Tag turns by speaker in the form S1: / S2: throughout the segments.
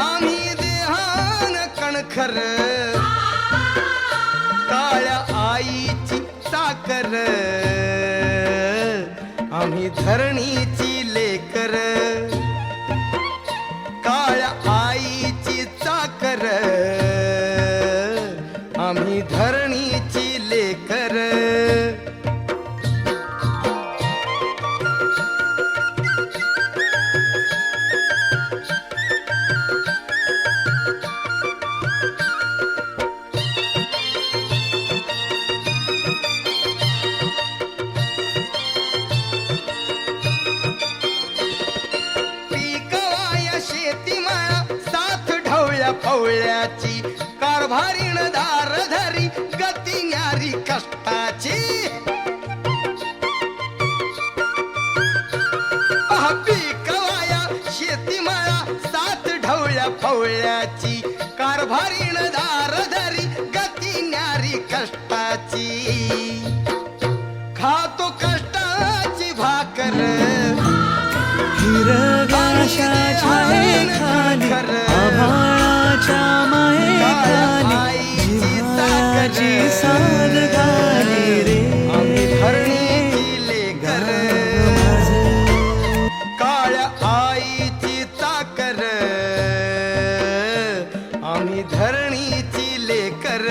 S1: आम्ही देहान कणखर. काळ्या आईची साकर आम्ही धरणीची लेकर. काळ्या आईची साकर आम्ही धरण फवळ्याची कारभारीण धारधरी गती न्यारी कष्टाची. साथ ढवळ्या फवळ्याची कारभारीण धारधरी गती न्यारी कष्टाची. खातो कष्टाची भाकर.
S2: हिरगाशाच्या खाली साल गाली रे.
S1: आम्ही धरणीची लेकर काळ्या आईची चाकर. आम्ही धरणीची लेकर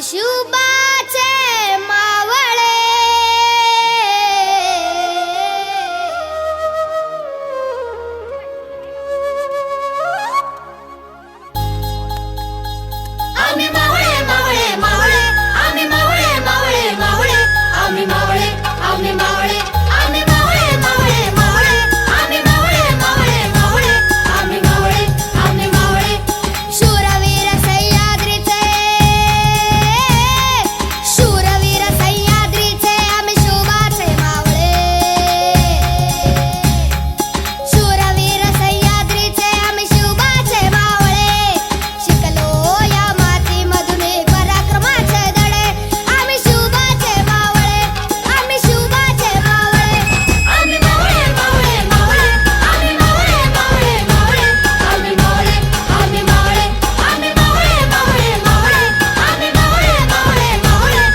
S3: সুবা